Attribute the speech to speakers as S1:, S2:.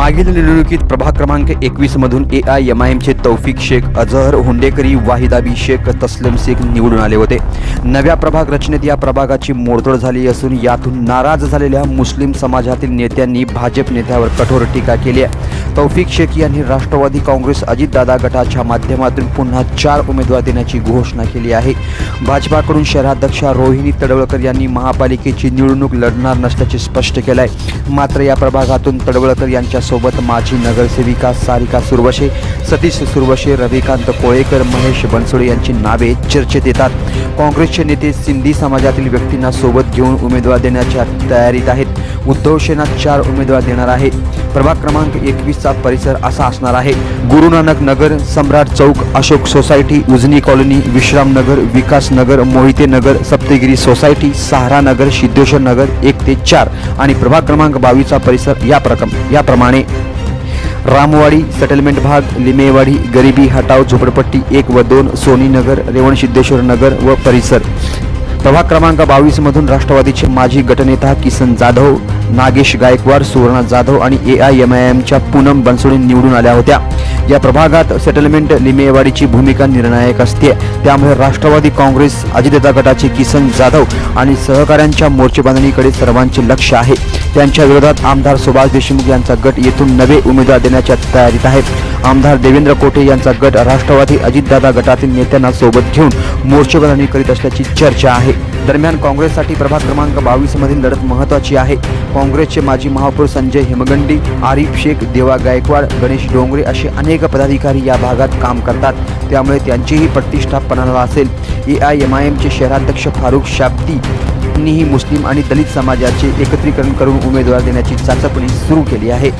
S1: मागील निवडणुकीत प्रभाग क्रमांक एकवीस मधून ए आय एम आय एमचे तौफिक शेख अझहर हुंडेकरी वाहिदाबी शेख तस्लम शेख निवडून आले होते. नव्या प्रभाग रचनेत या प्रभागाची मोडतोड झाली असून यातून नाराज झालेल्या मुस्लिम समाजातील नेत्यांनी भाजप नेत्यावर कठोर टीका केली आहे. तौफिक शेख यांनी राष्ट्रवादी काँग्रेस अजितदादा गटाच्या माध्यमातून पुन्हा चार उमेदवार देण्याची घोषणा केली आहे. भाजपाकडून शहराध्यक्षा रोहिणी तडवळकर यांनी महापालिकेची निवडणूक लढणार नसल्याचे स्पष्ट केलं आहे मात्र या प्रभागातून तडवळकर यांच्या यांच्यासोबत माजी नगरसेविका सारिका सुरवशे सतीश सुरवशे रविकांत कोळेकर महेश बनसोडे यांची नावे चर्चेत येतात. काँग्रेसचे नेते सिंधी समाजातील व्यक्तींना सोबत घेऊन उमेदवार देण्याच्या तयारीत आहेत. उद्धव सेना चार उमेदवार देणार आहे. प्रभाग क्रमांक एकवीसचा परिसर असा असणार आहे. Guru Nanak Nagar Samrat Chowk Ashok society Ujani colony Vishramnagar Vikas Nagar Mohite Nagar Saptagiri society Sahara Nagar Siddheshwar Nagar एक ते चार आणि प्रभाग क्रमांक बावीसचा परिसर या प्रकम याप्रमाणे रामवाडी सेटलमेंट भाग लिमेवाडी गरिबी हटाव झोपडपट्टी एक व दोन सोनी नगर रेवण सिद्धेश्वर नगर व परिसर. प्रभाग क्रमांक बावीस मधून राष्ट्रवादीचे माजी गटनेता किसन जाधव नागेश गायकवाड सुवर्णा जाधव आणि ए आय एम आय एमच्या पूनम बनसोडे निवडून आल्या होत्या. या प्रभागात सेटलमेंट लिमेवाडीची भूमिका निर्णायक असते. त्यामुळे राष्ट्रवादी काँग्रेस अजितदादा गटाचे किसन जाधव आणि सहकाऱ्यांच्या मोर्चेबांधणीकडे सर्वांचे लक्ष आहे. त्यांच्या विरोधात आमदार सुभाष देशमुख यांचा गट येथून नवे उमेदवार देण्याच्या तयारीत आहेत. आमदार देवेंद्र कोठे यांचा गट राष्ट्रवादी अजितदादा गटातील नेत्यांना सोबत घेऊन मोर्चेबांधणी करीत असल्याची चर्चा आहे. दरम्यान काँग्रेससाठी प्रभाग क्रमांक बावीस मधील लढत महत्वाची आहे. काँग्रेसचे माजी महापौर संजय हेमगंडी आरिफ शेख देवा गायकवाड गणेश डोंगरे असे अनेक पदाधिकारी या भागात काम करतात. त्यामुळे त्यांचीही प्रतिष्ठा पणाला असेल. ए आय एम आय एमचे शहराध्यक्ष फारुख शाब्दी यांनीही मुस्लिम आणि दलित समाजाचे एकत्रीकरण करून उमेदवार देण्याची चाचपणी सुरू केली आहे.